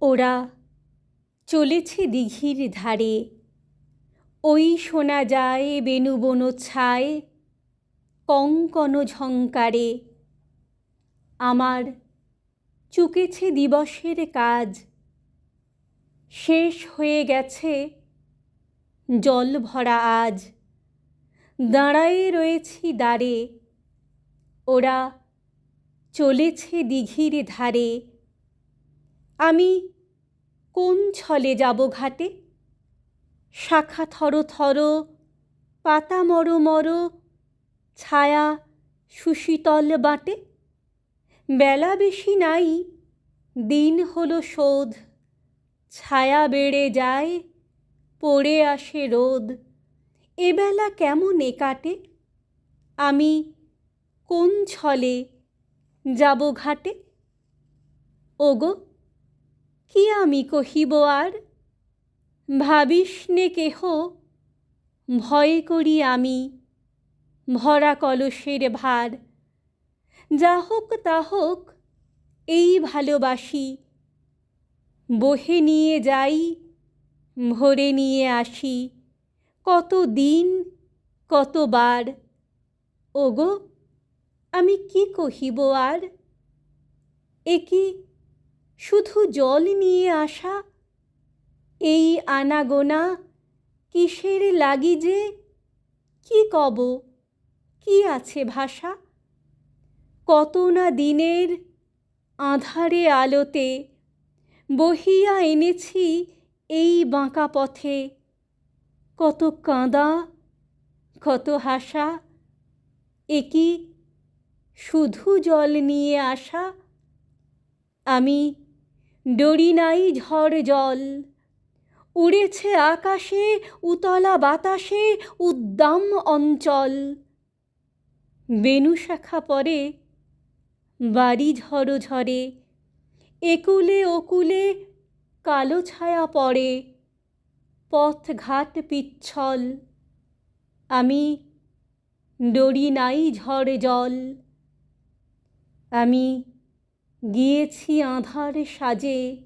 ওরা চলেছে দিঘির ধারে। ওই শোনা যায় বেণুবন ছায় কঙ্কন ঝঙ্কারে। আমার চুকেছে দিবসের কাজ। শেষ হয়ে গেছে জল ভরা আজ। দাঁড়ায়ে রয়েছি দ্বারে। ওরা চলেছে দিঘির ধারে। আমি কোন ছলে যাব ঘাটে? শাখা থর থর, পাতা মর মর, ছায়া সুশীতল বাটে। বেলা বেশি নাই, দিন হলো শোধ, ছায়া বেড়ে যায়, পড়ে আসে রোদ এবেলা কেমনে কাটে? আমি কোন ছলে যাব ঘাটে? ওগো কি আমি কহিব আর? ভাবিস নে কেহ? ভয়ে করি আমি ভরা কলসের ভার। যা হোক তা হোক, এই ভালোবাসি। বহে নিয়ে যাই, ভরে নিয়ে আসি। কত দিন কতবার ওগো, আমি কি কহিব আর? এ কি শুধু জল নিয়ে আসা? এই আনাগোনা কিসের লাগি যে? কি কব? কি আছে ভাষা? কত না দিনের আধারে আলোতে বহিয়া এনেছি এই বাঁকা পথে। কত কাঁদা, কত হাসা, এ কি শুধু জল নিয়ে আসা? আমি ডরি নাই ঝড় জল। উড়েছে আকাশে, উতলা বাতাসে, উদ্দাম অঞ্চল। বেনু শাখা পরে, বাড়ি ঝড়ো ঝরে একুলে ওকুলে, কালো ছায়া পড়ে। পথ ঘাট পিচ্ছল। আমি ডরি নাই ঝড় জল। আমি গিয়েছি আধার সাজে।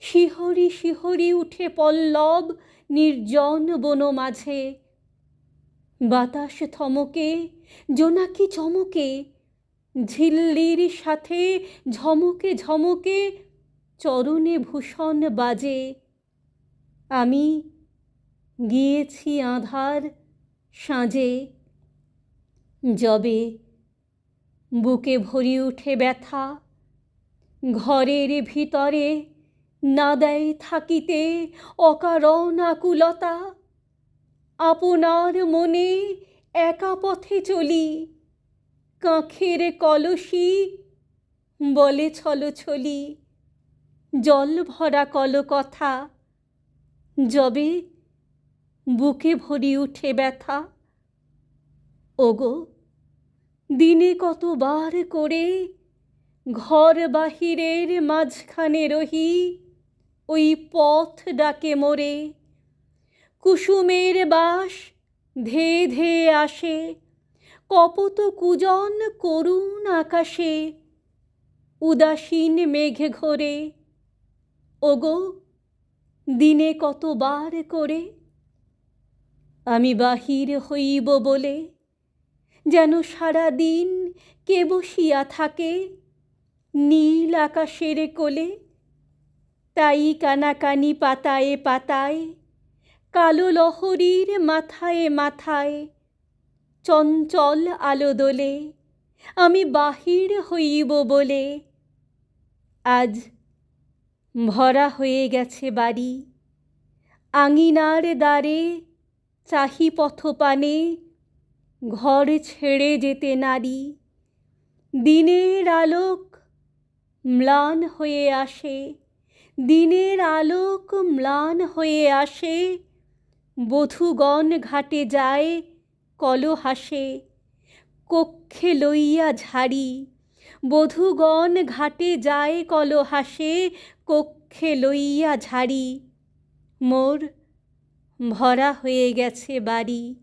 শিহরি শিহরি উঠে পল্লব নির্জন বন মাঝে। বাতাস থমকে, জোনাকি চমকে, ঝিল্লির সাথে ঝমকে ঝমকে চরণে ভূষণ বাজে। আমি গিয়েছি আধার সাঁজে। যবে বুকে ভরি উঠে ব্যথা ঘরের ভিতরে না দেয় থাকিতে অকারণ আকুলতা আপনার মনে একা পথে চলি, কাঁখের কলসি বলে ছলছলি। জল ভরা কল কথা যবে বুকে ভরি উঠে ব্যথা। ওগো, দিনে কতবার করে ঘর বাহিরের মাঝখানে রহি, ওই পথ ডাকে মোরে। কুসুমের বাস ধে ধে আসে, কপত কুজন করুণ আকাশে। উদাসীন মেঘে ঘোরে, ওগো, দিনে কতবার করে? আমি বাহির হইব বলে, যেন সারা দিন কে বসিয়া থাকে? নীল আকাশের কোলে, তাই কানাকানি পাতায়ে পাতায়, কালো লহরীর মাথায় মাথায়, চঞ্চল আলো দোলে আমি বাহির হইব বলে। আজ ভরা হয়ে গেছে বাড়ি, আঙিনার দ্বারে চাহি পথপানে, ঘর ছেড়ে যেতে নারী, দিনের আলোক ম্লান হয়ে আসে, দিনের আলোক ম্লান হয়ে আসে, বধূগণ ঘাটে যায় কল হাসে কক্ষে লইয়া ঝাড়ি, বধূগণ ঘাটে যায় কল হাসে কক্ষে লইয়া ঝাড়ি। মোর ভরা হয়ে গেছে বাড়ি।